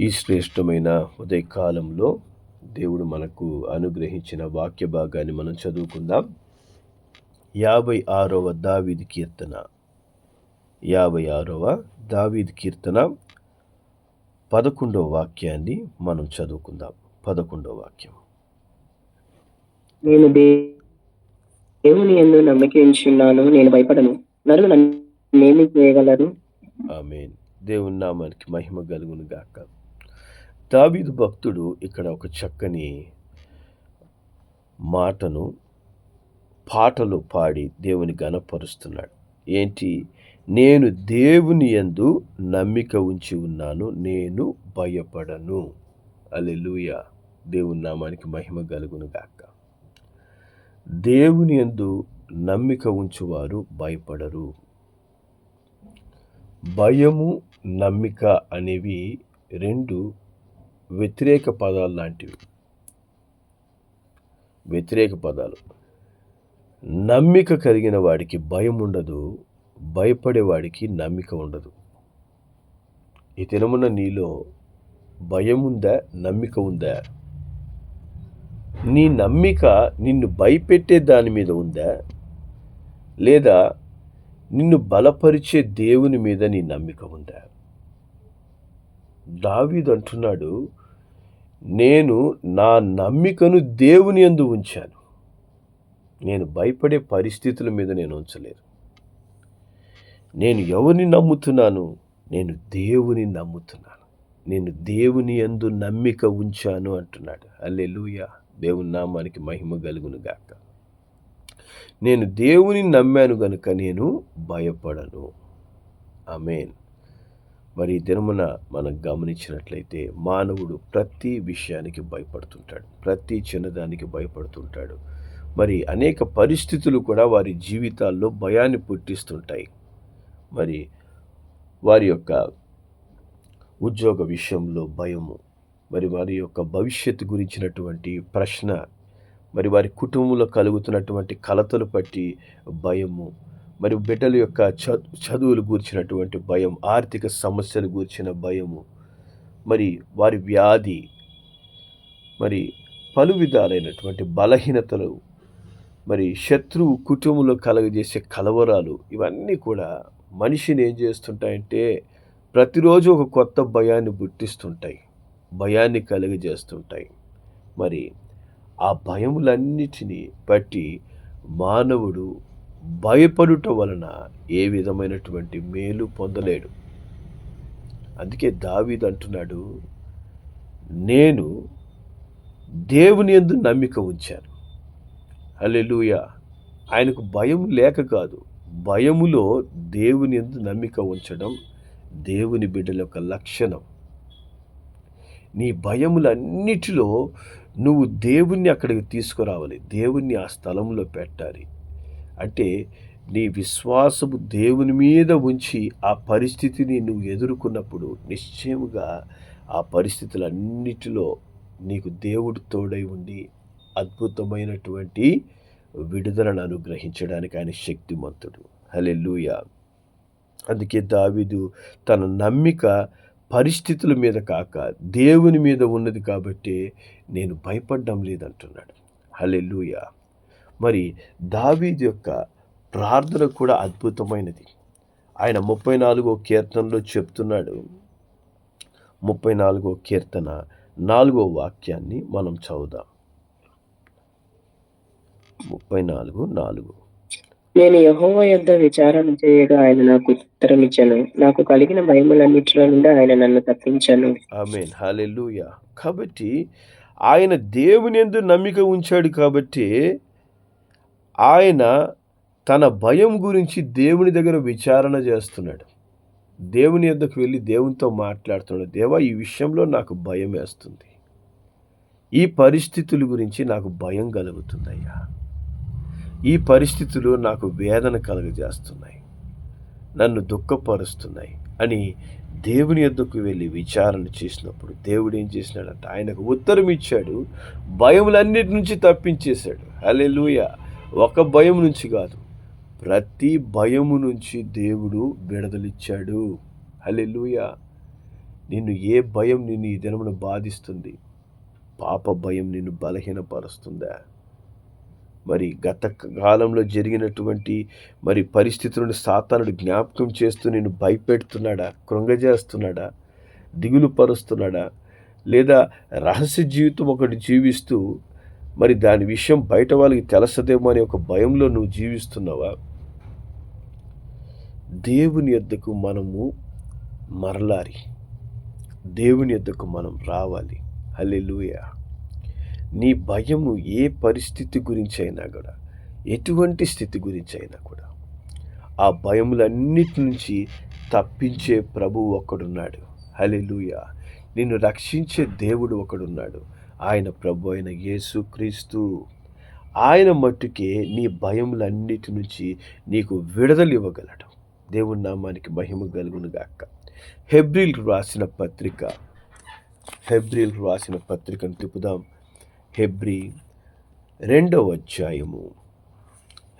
ఈ శ్రేష్టమైన ఉదయకాలంలో దేవుడు మనకు అనుగ్రహించిన వాక్య భాగాన్ని మనం చదువుకుందాం. యాభై ఆరవ దావీది కీర్తన. యాభై ఆరవ దావీది కీర్తన పదకొండవ వాక్యాన్ని మనం చదువుకుందాం. పదకొండవ వాక్యం. నేను దేవుని ఎందు నమ్మకి ఉంచున్నాను నేను భయపడను. నరులు నన్నేమి చేయగలరు? ఆమెన్. దేవుని నామానికి మహిమ కలుగును గాక దావీదు భక్తుడు ఇక్కడ ఒక చక్కని మాటను పాటలు పాడి దేవుని గనపరుస్తున్నాడు ఏంటి? నేను దేవుని యందు నమ్మిక ఉంచి ఉన్నాను నేను భయపడను. అలెలుయ దేవుని నామానికి మహిమ కలుగును గాక. దేవుని యందు నమ్మిక ఉంచువారు భయపడరు. భయము నమ్మిక అనేవి రెండు వ్యతిరేక పదాలు లాంటివి. వ్యతిరేక పదాలు. నమ్మిక కలిగిన వాడికి భయం ఉండదు భయపడేవాడికి నమ్మిక ఉండదు. ఈ తినమున నీలో భయం ఉందా నమ్మిక ఉందా? నీ నమ్మిక నిన్ను భయపెట్టే దాని మీద ఉందా? లేదా నిన్ను బలపరిచే దేవుని మీద నీ నమ్మిక ఉందా? దావీదు అంటున్నాడు నేను నా నమ్మికను దేవుని యందు ఉంచాను. నేను భయపడే పరిస్థితుల మీద నేను ఉంచలేదు. నేను ఎవరిని నమ్ముతున్నాను? నేను దేవుని నమ్ముతున్నాను. నేను దేవుని యందు నమ్మిక ఉంచాను అంటున్నాడు. అల్లెలుయ దేవుని నామానికి మహిమ కలుగును గాక. నేను దేవుని నమ్మాను గనుక నేను భయపడను. ఆమెన్. మరి ఈ దినమున మనం గమనించినట్లయితే మానవుడు ప్రతి విషయానికి భయపడుతుంటాడు. ప్రతి చిన్నదానికి భయపడుతుంటాడు. మరి అనేక పరిస్థితులు కూడా వారి జీవితాల్లో భయాన్ని పుట్టిస్తుంటాయి. మరి వారి యొక్క ఉద్యోగ విషయంలో భయము మరి వారి యొక్క భవిష్యత్తు గురించినటువంటి ప్రశ్న మరి వారి కుటుంబంలో కలుగుతున్నటువంటి కలతలు పట్టి భయము మరి బిడ్డల యొక్క చ చదువులు గూర్చినటువంటి భయం ఆర్థిక సమస్యలు గూర్చిన భయము మరి వారి వ్యాధి మరి పలు విధాలైనటువంటి బలహీనతలు మరి శత్రువు కుటుంబంలో కలగజేసే కలవరాలు ఇవన్నీ కూడా మనిషిని ఏం చేస్తుంటాయంటే ప్రతిరోజు ఒక కొత్త భయాన్ని గుర్తిస్తుంటాయి భయాన్ని కలుగజేస్తుంటాయి. మరి ఆ భయములన్నిటినీ బట్టి మానవుడు భయపడుట వలన ఏ విధమైనటువంటి మేలు పొందలేడు. అందుకే దావీదు అంటున్నాడు నేను దేవుని యందు నమ్మిక ఉంచాను. అల్లెలుయ ఆయనకు భయం లేక కాదు భయములో దేవుని యందు నమ్మిక ఉంచడం దేవుని బిడ్డల యొక్క లక్షణం. నీ భయములన్నిటిలో నువ్వు దేవుణ్ణి అక్కడికి తీసుకురావాలి దేవుణ్ణి ఆ స్థలంలో పెట్టాలి. అంటే నీ విశ్వాసము దేవుని మీద ఉంచి ఆ పరిస్థితిని నువ్వు ఎదుర్కొన్నప్పుడు నిశ్చయముగా ఆ పరిస్థితులన్నిటిలో నీకు దేవుడు తోడై ఉండి అద్భుతమైనటువంటి విడుదలను అనుగ్రహించడానికి ఆయన శక్తిమంతుడు. హలెల్లుయ. అందుకే దావిదు తన నమ్మిక పరిస్థితుల మీద కాక దేవుని మీద ఉన్నది కాబట్టి నేను భయపడ్డం లేదంటున్నాడు. హలెల్లుయ. మరి దావీదు యొక్క ప్రార్థన కూడా అద్భుతమైనది. ఆయన ముప్పై నాలుగో కీర్తనలో చెప్తున్నాడు. ముప్పై నాలుగో కీర్తన నాలుగో వాక్యాన్ని మనం చదువుదాం. ముప్పై నాలుగు నాలుగు. నేను యహోవ యొద్ద విచారణ చేయగా ఆయన నాకు ఉత్తరం ఇచ్చాను నాకు కలిగిన భయములన్నిటిలో నుండి ఆయన నన్ను తప్పించాను. ఆమెన్. హాలెలూయ కాబట్టి ఆయన దేవుని ఎందు నమ్మిక ఉంచాడు కాబట్టి ఆయన తన భయం గురించి దేవుని దగ్గర విచారణ చేస్తున్నాడు. దేవుని యొద్దకు వెళ్ళి దేవునితో మాట్లాడుతున్నాడు. దేవా ఈ విషయంలో నాకు భయం వేస్తుంది. ఈ పరిస్థితుల గురించి నాకు భయం కలుగుతుందయ్యా. ఈ పరిస్థితులు నాకు వేదన కలుగజేస్తున్నాయి. నన్ను దుఃఖపరుస్తున్నాయి అని దేవుని యొద్దకు వెళ్ళి విచారణ చేసినప్పుడు దేవుడు ఏం చేసినాడంటే ఆయనకు ఉత్తరం ఇచ్చాడు. భయములన్నిటి నుంచి తప్పించేశాడు. హల్లెలూయ! ఒక భయం నుంచి కాదు ప్రతి భయము నుంచి దేవుడు విడుదలిచ్చాడు. హలెలుయ నిన్ను ఏ భయం నిన్ను ఈ దినమున బాధిస్తుంది? పాప భయం నిన్ను బలహీనపరుస్తుందా? మరి గత కాలంలో జరిగినటువంటి మరి పరిస్థితులను సాతానుడు జ్ఞాపకం చేస్తూ నిన్ను భయపెడుతున్నాడా? కృంగజేస్తున్నాడా? దిగులు పరుస్తున్నాడా లేదా రహస్య జీవితం ఒకటి జీవిస్తూ మరి దాని విషయం బయట వాళ్ళకి తెలుసదేమో అనే ఒక భయంలో నువ్వు జీవిస్తున్నావా? దేవుని ఎద్దకు మనము మరలాలి. దేవుని ఎద్దకు మనం రావాలి. హల్లెలూయా. నీ భయము ఏ పరిస్థితి గురించి అయినా కూడా ఎటువంటి స్థితి గురించి అయినా కూడా ఆ భయములన్నిటి నుంచి తప్పించే ప్రభువు ఒకడున్నాడు. హలెలుయ నిన్ను రక్షించే దేవుడు ఒకడున్నాడు. ఆయన ప్రభు అయిన యేసు క్రీస్తు. ఆయన మట్టుకే నీ భయములన్నిటి నుంచి నీకు విడుదల ఇవ్వగలడు. దేవుని నామానికి మహిమ కలుగును గాక. హెబ్రిల్ రాసిన పత్రిక హెబ్రిల్ రాసిన పత్రికను తిప్పుదాం. హెబ్రి రెండవ అధ్యాయము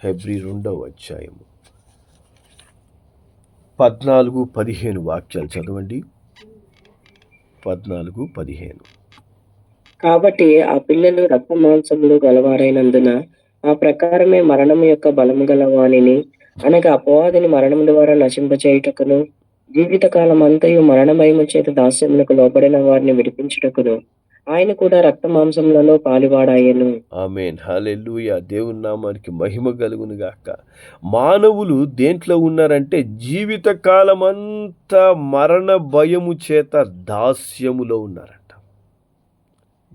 హెబ్రి రెండవ అధ్యాయము. పద్నాలుగు పదిహేను వాక్యాలు చదవండి. పద్నాలుగు పదిహేను. కాబట్టి ఆ పిల్లలు రక్త మాంసములు గలవారైనందున ఆ ప్రకారమే మరణం యొక్క బలము గల వానిని అనగా అపవాదిని మరణం ద్వారా నశింపచేయుటకును జీవితకాలం అంతయు మరణ భయము చేత దాస్యములకు లోపడిన వారిని విడిపించుటకును ఆయన కూడా రక్త మాంసములలో పాలువాడాయను. ఆమెన్. హల్లెలూయా. దేవుని నామానికి మహిమ కలుగును గాక. మానవులు దేంట్లో ఉన్నారంటే జీవితకాలమంతా మరణ భయము చేత దాస్యములో ఉన్నారు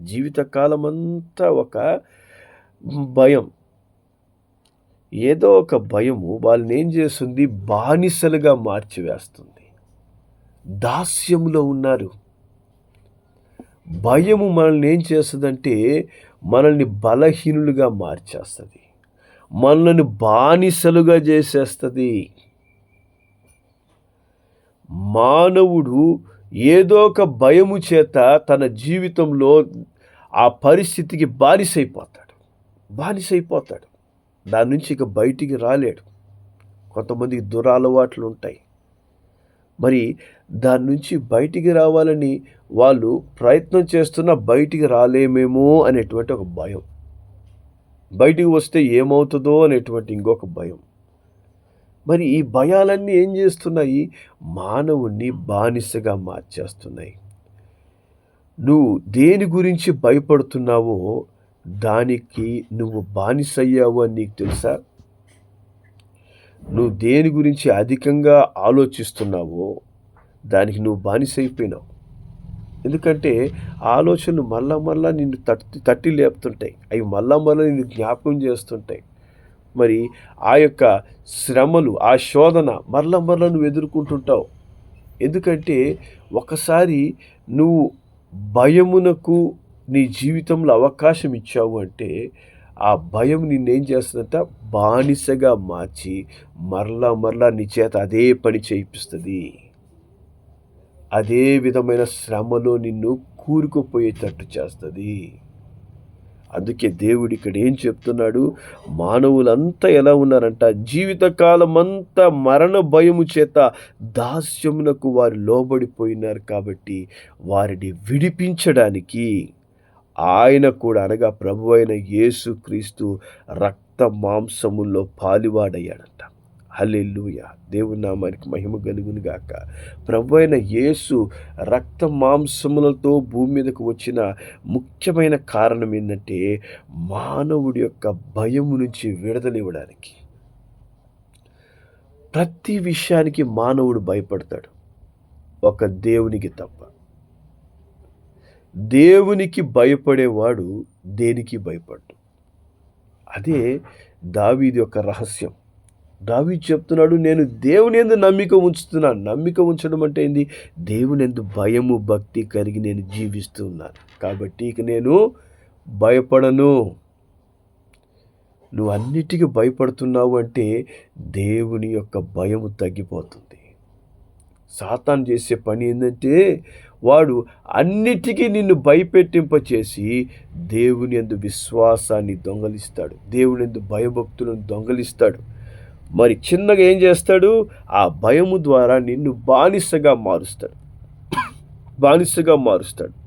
జీవితకాలం అంతా ఒక భయం. ఏదో ఒక భయము వాళ్ళని ఏం చేస్తుంది? బానిసలుగా మార్చివేస్తుంది. దాస్యంలో ఉన్నారు. భయము మనల్ని ఏం చేస్తుందంటే మనల్ని బలహీనులుగా మార్చేస్తుంది. మనల్ని బానిసలుగా చేసేస్తుంది. మానవుడు ఏదో ఒక భయము చేత తన జీవితంలో ఆ పరిస్థితికి బానిసైపోతాడు. బానిసైపోతాడు. దాని నుంచి ఇక బయటికి రాలేడు. కొంతమందికి దురలవాట్లు ఉంటాయి మరి దాని నుంచి బయటికి రావాలని వాళ్ళు ప్రయత్నం చేస్తున్నా బయటికి రాలేమేమో అనేటువంటి ఒక భయం. బయటికి వస్తే ఏమవుతుందో అనేటువంటి ఇంకొక భయం. మరి ఈ భయాలన్నీ ఏం చేస్తున్నాయి? మానవుణ్ణి బానిసగా మార్చేస్తున్నాయి. నువ్వు దేని గురించి భయపడుతున్నావో దానికి నువ్వు బానిసయ్యావు అని నీకు తెలుసా? నువ్వు దేని గురించి అధికంగా ఆలోచిస్తున్నావో దానికి నువ్వు బానిసైపోయినావు. ఎందుకంటే ఆలోచనలు మళ్ళా మళ్ళా నిన్ను తట్టి తట్టి లేపుతుంటాయి. అవి మళ్ళా మళ్ళా నిన్ను జ్ఞాపకం చేస్తుంటాయి. మరి ఆ యొక్క శ్రమలు ఆ శోధన మరల మరల నువ్వు ఎదుర్కొంటుంటావు. ఎందుకంటే ఒకసారి నువ్వు భయమునకు నీ జీవితంలో అవకాశం ఇచ్చావు అంటే ఆ భయం నిన్నేం చేస్తుందంట? బానిసగా మార్చి మరలా మరలా నీ చేత అదే పని చేయిస్తుంది అదే విధమైన శ్రమలో నిన్ను కూరుకుపోయేటట్టు చేస్తుంది. అందుకే దేవుడు ఇక్కడ ఏం చెప్తున్నాడు? మానవులంతా ఎలా ఉన్నారంట? జీవితకాలం అంతా మరణ భయము చేత దాస్యమునకు వారు లోబడిపోయినారు కాబట్టి వారిని విడిపించడానికి ఆయన కూడా అనగా ప్రభు అయిన యేసుక్రీస్తు రక్త మాంసముల్లో పాలివాడయ్యాడంట. హల్లెల్లుయ దేవుని నామానికి మహిమ కలుగును గాక. ప్రభు అయిన యేసు రక్త మాంసములతో భూమి మీదకు వచ్చిన ముఖ్యమైన కారణం ఏంటంటే మానవుడి యొక్క భయం నుంచి విడుదలివ్వడానికి ప్రతి విషయానికి మానవుడు భయపడతాడు. ఒక దేవునికి తప్ప. దేవునికి భయపడేవాడు దేనికి భయపడ్డు? అదే దావీది యొక్క రహస్యం. దావి చెప్తున్నాడు నేను దేవుని ఎందు నమ్మిక ఉంచుతున్నాను నమ్మిక ఉంచడం అంటే ఏంది? దేవుని ఎందు భయము భక్తి కలిగి నేను జీవిస్తున్నాను కాబట్టి ఇక నేను భయపడను. నువ్వు అన్నిటికీ భయపడుతున్నావు అంటే దేవుని యొక్క భయము తగ్గిపోతుంది. సాతాన్ చేసే పని ఏంటంటే వాడు అన్నిటికీ నిన్ను భయపెట్టింపచేసి దేవుని ఎందు విశ్వాసాన్ని దొంగలిస్తాడు. దేవుని ఎందు భయభక్తులను దొంగలిస్తాడు. మరి చిన్నగా ఏం చేస్తాడు? ఆ భయము ద్వారా నిన్ను బానిసగా మారుస్తాడు. బానిసగా మారుస్తాడు.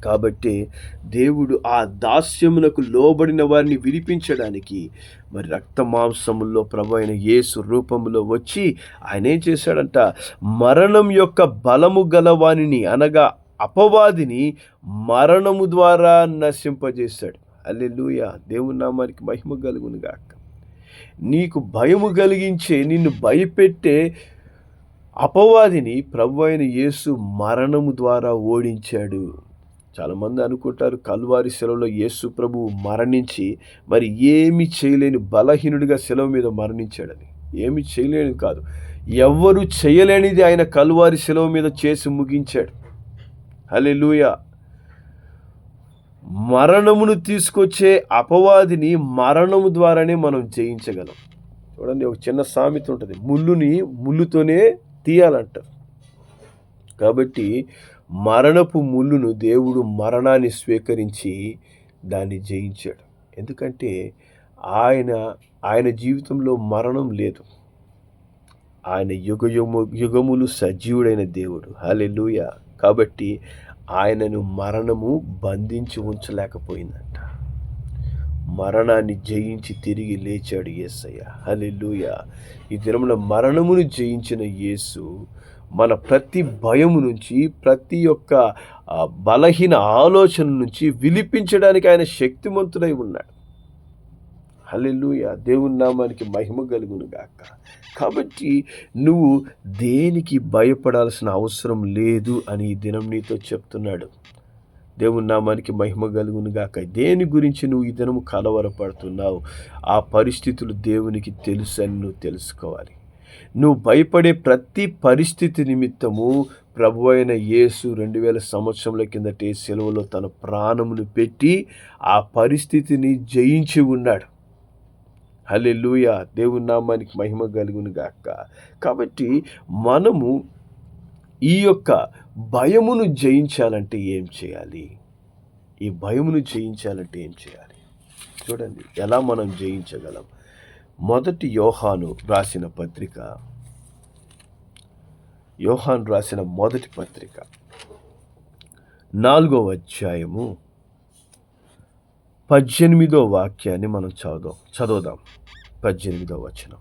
కాబట్టి దేవుడు ఆ దాస్యమునకు లోబడిన వారిని విడిపించడానికి మరి రక్త మాంసముల్లో ప్రభు అయిన యేసు రూపంలో వచ్చి ఆయన ఏం చేశాడంట? మరణం యొక్క బలము గలవానిని అనగా అపవాదిని మరణము ద్వారా నశింపజేశాడు. అల్లెలుయ దేవుని నామానికి మహిమ కలుగును గాక నీకు భయము కలిగించే నిన్ను భయపెట్టే అపవాదిని ప్రభు అయిన యేసు మరణము ద్వారా ఓడించాడు. చాలామంది అనుకుంటారు కల్వారి సెలవులో యేసు ప్రభువు మరణించి మరి ఏమి చేయలేని బలహీనుడిగా సెలవు మీద మరణించాడని. ఏమి చేయలేని కాదు. ఎవ్వరు చేయలేనిది ఆయన కల్వారి సెలవు మీద చేసి ముగించాడు. హల్లెలూయ! మరణమును తీసుకొచ్చే అపవాదిని మరణము ద్వారానే మనం జయించగలం. చూడండి ఒక చిన్న సామెత ఉంటుంది. ముళ్ళుని ముళ్ళుతోనే తీయాలంటారు. కాబట్టి మరణపు ముళ్ళును దేవుడు మరణాన్ని స్వీకరించి దాన్ని జయించాడు. ఎందుకంటే ఆయన ఆయన జీవితంలో మరణం లేదు. ఆయన యుగ యుగము యుగములు సజీవుడైన దేవుడు. హల్లెలూయ. కాబట్టి ఆయనను మరణము బంధించి ఉంచలేకపోయిందంట. మరణాన్ని జయించి తిరిగి లేచాడు ఏసయ్య. హలెలుయ ఈ దినమున మరణమును జయించిన యేసు మన ప్రతి భయము నుంచి ప్రతి ఒక్క బలహీన ఆలోచన నుంచి విలిపించడానికి ఆయన శక్తిమంతుడై ఉన్నాడు. హల్లెలూయ. దేవుని నామానికి మహిమ కలుగును గాక. కాబట్టి నువ్వు దేనికి భయపడాల్సిన అవసరం లేదు అని ఈ దినం నీతో చెప్తున్నాడు. దేవుని నామానికి మహిమ కలుగును గాక. దేని గురించి నువ్వు ఈ దినము కలవరపడుతున్నావు? ఆ పరిస్థితులు దేవునికి తెలుసు అని నువ్వు తెలుసుకోవాలి. నువ్వు భయపడే ప్రతి పరిస్థితి నిమిత్తము ప్రభు అయిన యేసు రెండు వేల సంవత్సరముల కిందటే సెలవులో తన ప్రాణమును పెట్టి ఆ పరిస్థితిని జయించి ఉన్నాడు. హల్లెలూయ. దేవుని నామానికి మహిమ కలుగును గాక. కాబట్టి మనము ఈ యొక్క భయమును జయించాలంటే ఏం చేయాలి? ఈ భయమును జయించాలంటే ఏం చేయాలి? చూడండి ఎలా మనం జయించగలం? మొదటి యోహాను రాసిన పత్రిక. యోహాను రాసిన మొదటి పత్రిక. నాలుగో అధ్యాయము. పద్దెనిమిదో వాక్యాన్ని మనం చదువు చదువుదాం. పద్దెనిమిదో వచనం.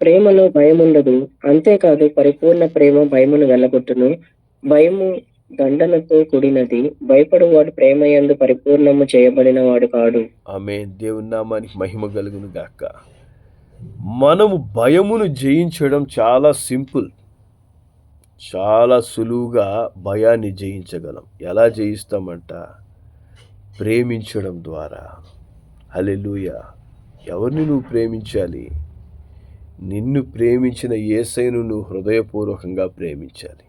ప్రేమలో భయం ఉండదు అంతేకాదు పరిపూర్ణ ప్రేమ భయమును వెళ్ళగొట్టును భయము దండనతో కూడినది. భయపడువాడు ప్రేమ యందు పరిపూర్ణము చేయబడిన వాడు కాడు. ఆమె దేవుని నామానికి మహిమ కలుగును గాక. మనము భయమును జయించడం చాలా సింపుల్. చాలా సులువుగా భయాన్ని జయించగలం. ఎలా జయిస్తామంట? ప్రేమించడం ద్వారా. హల్లెలూయ. ఎవరిని నువ్వు ప్రేమించాలి? నిన్ను ప్రేమించిన యేసైను నువ్వు హృదయపూర్వకంగా ప్రేమించాలి.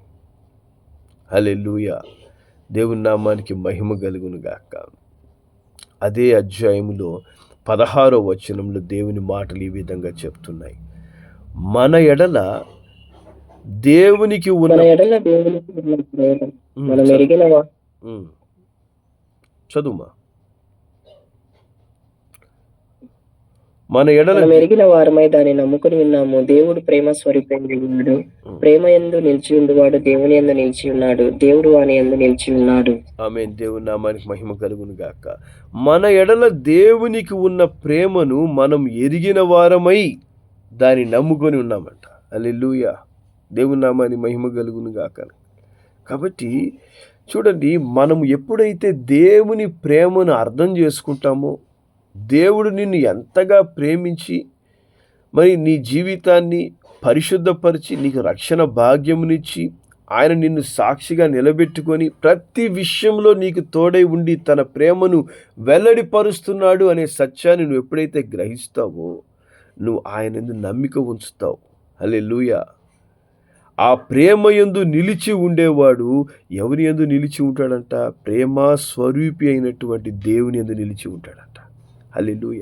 హల్లెలూయ. దేవుని నామానికి మహిమ కలుగును గాక. అదే అధ్యాయములో పదహారో వచనంలో దేవుని మాటలు ఈ విధంగా చెప్తున్నాయి. మన ఎడల దేవునికి ఉన్న ఎడల దేవునికి ఉన్న ప్రేమ ఉమ్, మనం చదువు. ఎరిగిన వా- ఉమ్. చదువుమా మన ఎడల మనం ఎరిగిన వారమై దాన్ని నమ్ముకుని ఉన్నాము. దేవుడు ప్రేమ స్వరూపేంద్రుడు ఉమ్. ప్రేమ ఎందు నిలిచి ఉండువాడు దేవుని ఎందు నిలిచి ఉన్నాడు. దేవుడు వాని ఎందు నిలిచి ఉన్నాడు. ఆమె దేవుని నామానికి మహిమ కలుగును గాక. మన ఎడల దేవునికి ఉన్న ప్రేమను మనం ఎరిగిన వారమై దాన్ని నమ్ముకొని ఉన్నామంట. అల్లెలుయ దేవుని నామానికి మహిమ కలుగును గాక. కాబట్టి చూడండి మనం ఎప్పుడైతే దేవుని ప్రేమను అర్థం చేసుకుంటామో దేవుడు నిన్ను ఎంతగా ప్రేమించి మరి నీ జీవితాన్ని పరిశుద్ధపరిచి నీకు రక్షణ భాగ్యమునిచ్చి ఆయన నిన్ను సాక్షిగా నిలబెట్టుకొని ప్రతి విషయంలో నీకు తోడై ఉండి తన ప్రేమను వెల్లడిపరుస్తున్నాడు అనే సత్యాన్ని నువ్వు ఎప్పుడైతే గ్రహిస్తావో నువ్వు ఆయన నమ్మిక ఉంచుతావు. అలే ఆ ప్రేమ యందు నిలిచి ఉండేవాడు ఎవరి యందు నిలిచి ఉంటాడంట? ప్రేమ స్వరూపి అయినటువంటి దేవుని యందు నిలిచి ఉంటాడంట. హల్లెలూయ.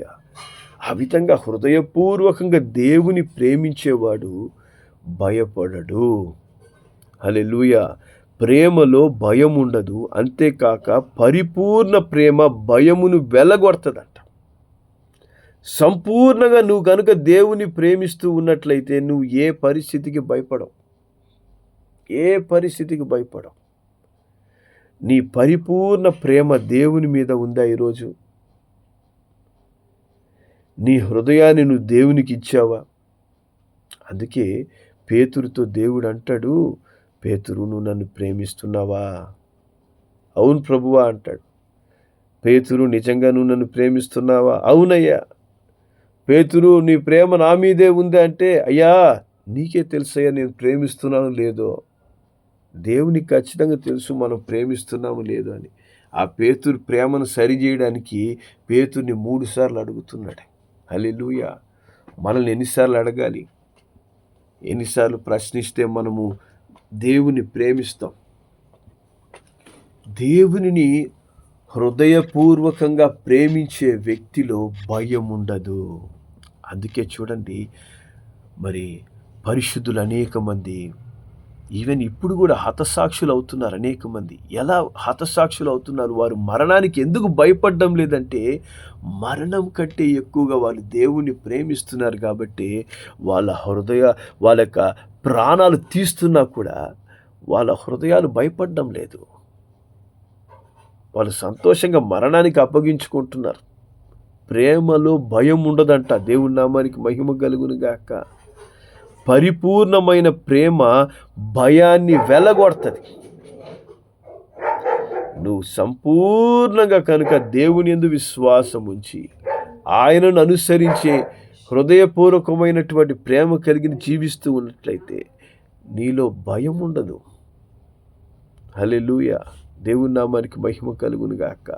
ఆ విధంగా హృదయపూర్వకంగా దేవుని ప్రేమించేవాడు భయపడడు. హల్లెలూయ. ప్రేమలో భయం ఉండదు అంతేకాక పరిపూర్ణ ప్రేమ భయమును వెలగొడతదంట. సంపూర్ణంగా నువ్వు కనుక దేవుని ప్రేమిస్తూ ఉన్నట్లయితే నువ్వు ఏ పరిస్థితికి భయపడవు. ఏ పరిస్థితికి భయపడవు. నీ పరిపూర్ణ ప్రేమ దేవుని మీద ఉందా ఈరోజు? నీ హృదయాన్ని నువ్వు దేవునికి ఇచ్చావా? అందుకే పేతురుతో దేవుడు అంటాడు పేతురు నువ్వు నన్ను ప్రేమిస్తున్నావా? అవును ప్రభువా అంటాడు. పేతురు నిజంగా నువ్వు నన్ను ప్రేమిస్తున్నావా? అవునయ్యా. పేతురు నీ ప్రేమ నా మీదే ఉంది అంటే అయ్యా నీకే తెలుసయ్యా నేను ప్రేమిస్తున్నాను లేదో? దేవునికి ఖచ్చితంగా తెలుసు మనం ప్రేమిస్తున్నాము లేదో అని. ఆ పేతురు ప్రేమను సరిచేయడానికి పేతుర్ని మూడుసార్లు అడుగుతున్నాడు. హల్లెలూయ. మనల్ని ఎన్నిసార్లు అడగాలి? ఎన్నిసార్లు ప్రశ్నిస్తే మనము దేవుని ప్రేమిస్తాం? దేవునిని హృదయపూర్వకంగా ప్రేమించే వ్యక్తిలో భయం ఉండదు. అందుకే చూడండి మరి పరిశుద్ధులు అనేక మంది ఈవెన్ ఇప్పుడు కూడా హతసాక్షులు అవుతున్నారు అనేక మంది. ఎలా హతసాక్షులు అవుతున్నారు? వారు మరణానికి ఎందుకు భయపడడం లేదంటే మరణం కంటే ఎక్కువగా వాళ్ళు దేవుణ్ణి ప్రేమిస్తున్నారు కాబట్టి వాళ్ళ హృదయ వాళ్ళ యొక్క ప్రాణాలు తీస్తున్నా కూడా వాళ్ళ హృదయాలు భయపడడం లేదు. వాళ్ళు సంతోషంగా మరణానికి అప్పగించుకుంటున్నారు. ప్రేమలో భయం ఉండదంట దేవుని నామానికి మహిమ కలుగును గాక పరిపూర్ణమైన ప్రేమ భయాన్ని వెలగొడుతుంది. నువ్వు సంపూర్ణంగా కనుక దేవుని ఎందు విశ్వాసం ఉంచి ఆయనను అనుసరించే హృదయపూర్వకమైనటువంటి ప్రేమ కలిగిన జీవిస్తూ ఉన్నట్లయితే నీలో భయం ఉండదు. హలెలూయ దేవుని నామానికి మహిమ కలుగును గాక.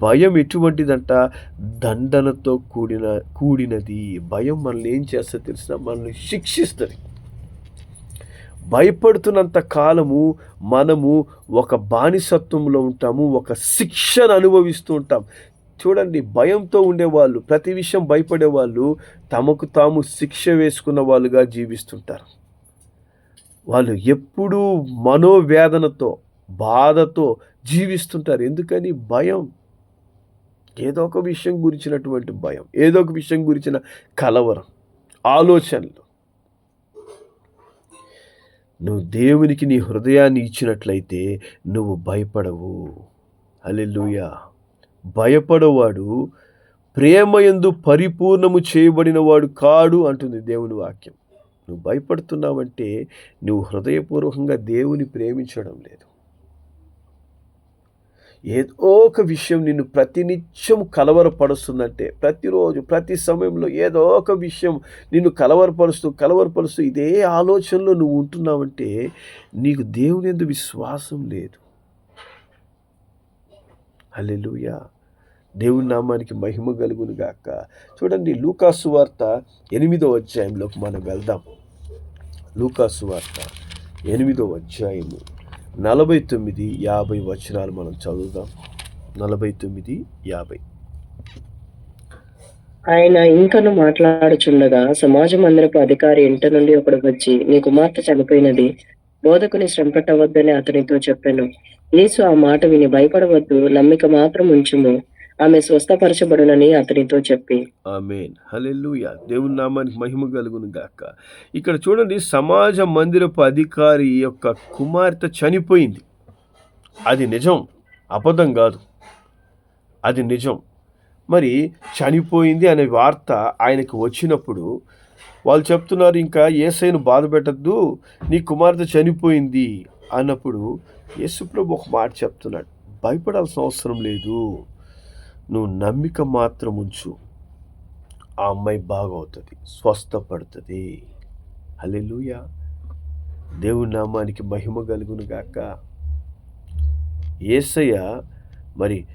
భయం ఎటువంటిదంట? దండనతో కూడిన కూడినది. భయం మనల్ని ఏం చేస్తా తెలిసిన మనల్ని శిక్షిస్తుంది. భయపడుతున్నంత కాలము మనము ఒక బానిసత్వంలో ఉంటాము ఒక శిక్షను అనుభవిస్తూ ఉంటాం. చూడండి భయంతో ఉండేవాళ్ళు ప్రతి విషయం భయపడేవాళ్ళు తమకు తాము శిక్ష వేసుకున్న వాళ్ళుగా జీవిస్తుంటారు. వాళ్ళు ఎప్పుడూ మనోవేదనతో బాధతో జీవిస్తుంటారు. ఎందుకని? భయం. ఏదో ఒక విషయం గురించినటువంటి భయం. ఏదో ఒక విషయం గురించిన కలవరం. ఆలోచనలు. నువ్వు దేవునికి నీ హృదయాన్ని ఇచ్చినట్లయితే నువ్వు భయపడవు. అలెలుయ భయపడవాడు ప్రేమ ఎందు పరిపూర్ణము చేయబడిన వాడు కాడు అంటుంది దేవుని వాక్యం. నువ్వు భయపడుతున్నావంటే నువ్వు హృదయపూర్వకంగా దేవుని ప్రేమించడం లేదు. ఏదో ఒక విషయం నిన్ను ప్రతినిత్యం కలవరపరుస్తుందంటే ప్రతిరోజు ప్రతి సమయంలో ఏదో ఒక విషయం నిన్ను కలవరపరుస్తూ కలవరపరుస్తూ ఇదే ఆలోచనలో నువ్వు ఉంటున్నావంటే నీకు దేవుని ఎందు విశ్వాసం లేదు. హల్లెలూయా. దేవుని నామానికి మహిమ కలుగును గాక. చూడండి లూకాసు వార్త ఎనిమిదో అధ్యాయంలోకి మనం వెళ్దాం. లూకాసు వార్త ఎనిమిదో అధ్యాయము. నలభై తొమ్మిది యాభై వచనాలు మనం చదువుదాం. నలభై తొమ్మిది యాభై. ఆయన ఇంకను మాట్లాడుచుండగా సమాజ మందిరపు అధికారి ఇంట నుండి ఒకడు వచ్చి నీ కుమార్తె చనిపోయినది. బోధకుని శ్రమపెట్టవద్దని అతనితో చెప్పాను. యేసు ఆ మాట విని భయపడవద్దు. నమ్మిక మాత్రం ఉంచుము. ఆమె స్వస్థపరచబడునని అతనితో చెప్పి. ఆమెన్. హల్లెలూయా. దేవుని నామానికి మహిమ కలుగును గాక. ఇక్కడ చూడండి సమాజ మందిరపు అధికారి యొక్క కుమార్తె చనిపోయింది. అది నిజం? అబద్ధం కాదు. అది నిజం. మరి చనిపోయింది అనే వార్త ఆయనకు వచ్చినప్పుడు వాళ్ళు చెప్తున్నారు ఇంకా ఏసైను బాధ పెట్టద్దు నీ కుమార్తె చనిపోయింది అన్నప్పుడు యేసుప్రభు ఒక మాట చెప్తున్నాడు. భయపడాల్సిన అవసరం లేదు. నువ్వు నమ్మిక మాత్రం ఉంచు. ఆ అమ్మాయి బాగవుతుంది స్వస్థపడుతుంది. హల్లెలూయా. దేవుని నామానికి మహిమ కలుగును గాక. ఏసయ్య మరి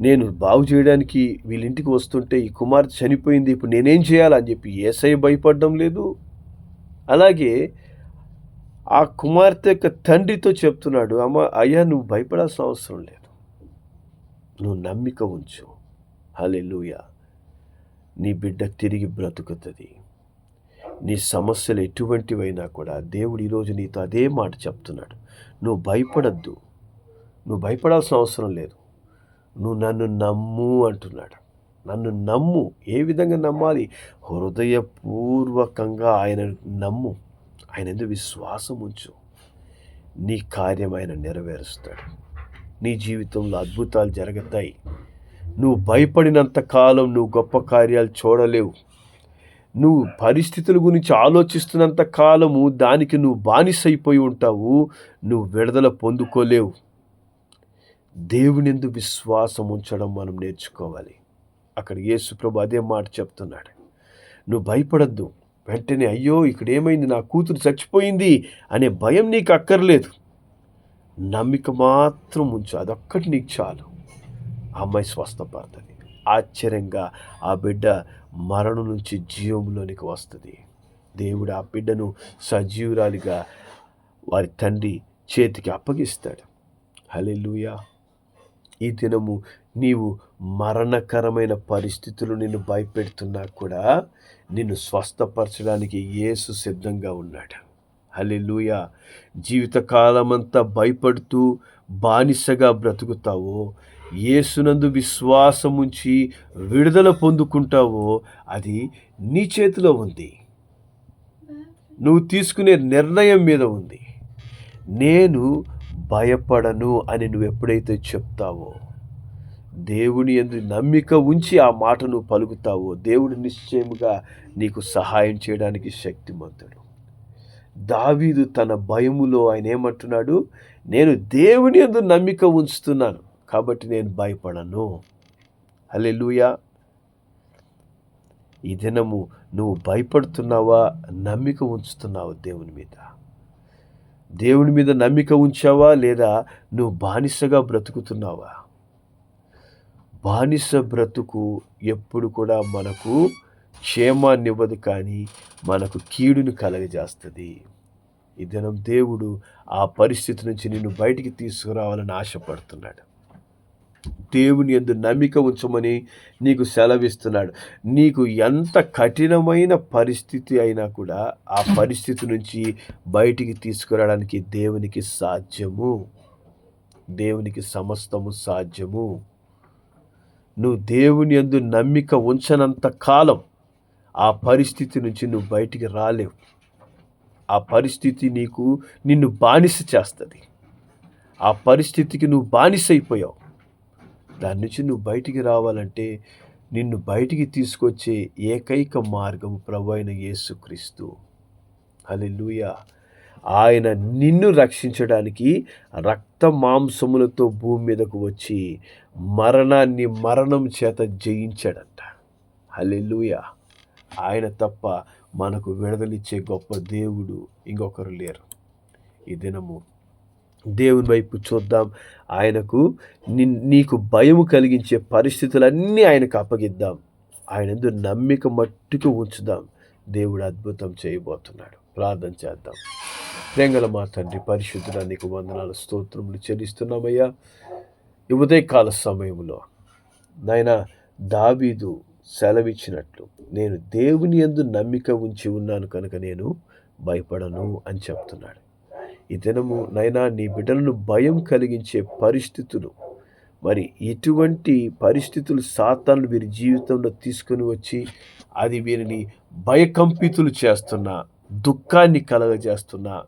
నేను బాగు చేయడానికి వీళ్ళింటికి వస్తుంటే ఈ కుమార్తె చనిపోయింది ఇప్పుడు నేనేం చేయాలని చెప్పి ఏసయ్య భయపడడం లేదు. అలాగే ఆ కుమార్తె యొక్క తండ్రితో చెప్తున్నాడు అమ్మ అయ్యా నువ్వు భయపడాల్సిన అవసరం లేదు. నువ్వు నమ్మిక ఉంచు. హలెలుయ నీ బిడ్డ తిరిగి బ్రతుకుతుంది. నీ సమస్యలు ఎటువంటివైనా కూడా దేవుడు ఈరోజు నీతో అదే మాట చెప్తున్నాడు. నువ్వు భయపడద్దు. నువ్వు భయపడాల్సిన అవసరం లేదు. నువ్వు నన్ను నమ్ము అంటున్నాడు. నన్ను నమ్ము. ఏ విధంగా నమ్మాలి? హృదయపూర్వకంగా ఆయన నమ్ము. ఆయన ఎందుకు విశ్వాసం ఉంచు. నీ కార్యం ఆయన నెరవేరుస్తాడు. నీ జీవితంలో అద్భుతాలు జరుగుతాయి. నువ్వు భయపడినంత కాలం నువ్వు గొప్ప కార్యాలు చూడలేవు. నువ్వు పరిస్థితుల గురించి ఆలోచిస్తున్నంత కాలము దానికి నువ్వు బానిసైపోయి ఉంటావు. నువ్వు విడుదల పొందుకోలేవు. దేవుని ఎందు విశ్వాసం ఉంచడం మనం నేర్చుకోవాలి. అక్కడ యేసుప్రభు అదే మాట చెప్తున్నాడు. నువ్వు భయపడద్దు. వెంటనే అయ్యో ఇక్కడ ఏమైంది నా కూతురు చచ్చిపోయింది అనే భయం నీకు అక్కర్లేదు. నమ్మిక మాత్రం ఉంచు. అదొక్కటి నీకు చాలు. ఆ అమ్మాయి స్వస్థపడుతుంది ఆశ్చర్యంగా ఆ బిడ్డ మరణం నుంచి జీవంలోనికి వస్తుంది. దేవుడు ఆ బిడ్డను సజీవురాలిగా వారి తండ్రి చేతికి అప్పగిస్తాడు. హల్లెలూయా! ఈ దినము నీవు మరణకరమైన పరిస్థితులు నిన్ను భయపెడుతున్నా కూడా నిన్ను స్వస్థపరచడానికి యేసు సిద్ధంగా ఉన్నాడు. హల్లెలూయ! జీవితకాలమంతా భయపడుతూ బానిసగా బ్రతుకుతావో యేసునందు విశ్వాసం ఉంచి విడుదల పొందుకుంటావో అది నీ చేతిలో ఉంది. నువ్వు తీసుకునే నిర్ణయం మీద ఉంది. నేను భయపడను అని నువ్వు ఎప్పుడైతే చెప్తావో దేవుని ఎందు నమ్మిక ఉంచి ఆ మాట నువ్వు పలుకుతావో దేవుడు నిశ్చయముగా నీకు సహాయం చేయడానికి శక్తిమంతుడు. దావీదు తన భయములో ఆయన ఏమంటున్నాడు? నేను దేవుని ఎందు నమ్మిక ఉంచుతున్నాను. కాబట్టి నేను భయపడను. హల్లెలూయా. ఈ దినము నువ్వు భయపడుతున్నావా? నమ్మిక ఉంచుతున్నావా దేవుని మీద? దేవుని మీద నమ్మిక ఉంచావా? లేదా నువ్వు బానిసగా బ్రతుకుతున్నావా? బానిస బ్రతుకు ఎప్పుడు కూడా మనకు క్షేమాన్ని ఇవ్వదు కానీ మనకు కీడును కలగజేస్తుంది. ఈ దినం దేవుడు ఆ పరిస్థితి నుంచి నిన్ను బయటికి తీసుకురావాలని ఆశపడుతున్నాడు. దేవుని ఎందు నమ్మిక ఉంచమని నీకు సెలవిస్తున్నాడు. నీకు ఎంత కఠినమైన పరిస్థితి అయినా కూడా ఆ పరిస్థితి నుంచి బయటికి తీసుకురావడానికి దేవునికి సాధ్యము. దేవునికి సమస్తము సాధ్యము. నువ్వు దేవుని ఎందు నమ్మిక ఉంచనంత కాలం ఆ పరిస్థితి నుంచి నువ్వు బయటికి రాలేవు. ఆ పరిస్థితి నీకు నిన్ను బానిస చేస్తుంది. ఆ పరిస్థితికి నువ్వు బానిస అయిపోయావు దాని నుంచి నువ్వు బయటికి రావాలంటే నిన్ను బయటికి తీసుకొచ్చే ఏకైక మార్గం ప్రభు అయిన యేసుక్రీస్తు. హల్లెలూయా. ఆయన నిన్ను రక్షించడానికి రక్త మాంసములతో భూమి మీదకు వచ్చి మరణాన్ని మరణం చేత జయించాడంట. హల్లెలూయా. ఆయన తప్ప మనకు విడుదలిచ్చే గొప్ప దేవుడు ఇంకొకరు లేరు. ఈ దినము దేవుని వైపు చూద్దాం. ఆయనకు నీకు భయం కలిగించే పరిస్థితులన్నీ ఆయనకు అప్పగిద్దాం. ఆయనందు నమ్మిక మట్టుకు ఉంచుదాం. దేవుడు అద్భుతం చేయబోతున్నాడు. ప్రార్థన చేద్దాం. ప్రేంగల మా తండ్రి పరిశుద్ధుడా నీకు వందనాలు స్తోత్రములు చెల్లిస్తున్నామయ్యా. ఉదయకాల సమయంలో నాయన దావీదు సెలవిచ్చినట్లు నేను దేవుని యందు నమ్మిక ఉంచి ఉన్నాను కనుక నేను భయపడను అని చెప్తున్నాడు. ఈ దినము నైనా నీ బిడ్డలను భయం కలిగించే పరిస్థితులు. మరి ఎటువంటి పరిస్థితులు సాతాను వీరి జీవితంలో తీసుకొని వచ్చి అది వీరిని భయకంపితులు చేస్తున్నా దుఃఖాన్ని కలగజేస్తున్నా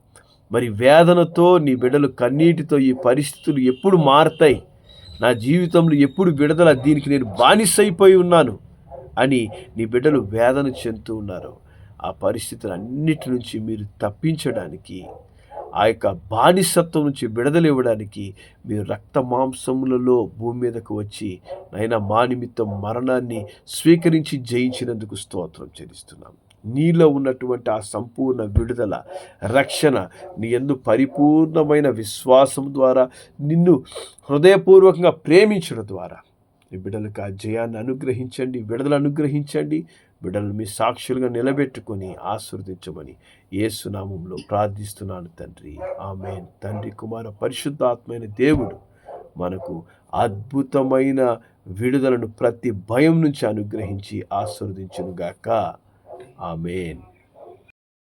మరి వేదనతో నీ బిడ్డలు కన్నీటితో ఈ పరిస్థితులు ఎప్పుడు మారతాయి? నా జీవితంలో ఎప్పుడు విడుదల దీనికి నేను బానిసైపోయి ఉన్నాను? అని నీ బిడ్డలు వేదన చెందుతూ ఉన్నారు. ఆ పరిస్థితులు అన్నిటి నుంచి మీరు తప్పించడానికి ఆ యొక్క బానిసత్వం నుంచి విడుదల ఇవ్వడానికి మీరు రక్త మాంసములలో భూమి మీదకు వచ్చి నైనా మా నిమిత్తం మరణాన్ని స్వీకరించి జయించినందుకు స్తోత్రం చెల్లిస్తున్నాం. నీలో ఉన్నటువంటి ఆ సంపూర్ణ విడుదల రక్షణ నీ ఎందు పరిపూర్ణమైన విశ్వాసం ద్వారా నిన్ను హృదయపూర్వకంగా ప్రేమించడం ద్వారా. ఈ బిడ్డలకు ఆ జయాన్ని అనుగ్రహించండి విడుదల అనుగ్రహించండి. బిడ్డలను మీ సాక్షులుగా నిలబెట్టుకొని ఆశీర్వదించమని యేసునామంలో ప్రార్థిస్తున్నాను తండ్రి. ఆమె తండ్రి కుమార పరిశుద్ధాత్మైన దేవుడు మనకు అద్భుతమైన విడుదలను ప్రతి భయం నుంచి అనుగ్రహించి ఆశీర్వదించునుగాక. ఆమెన్.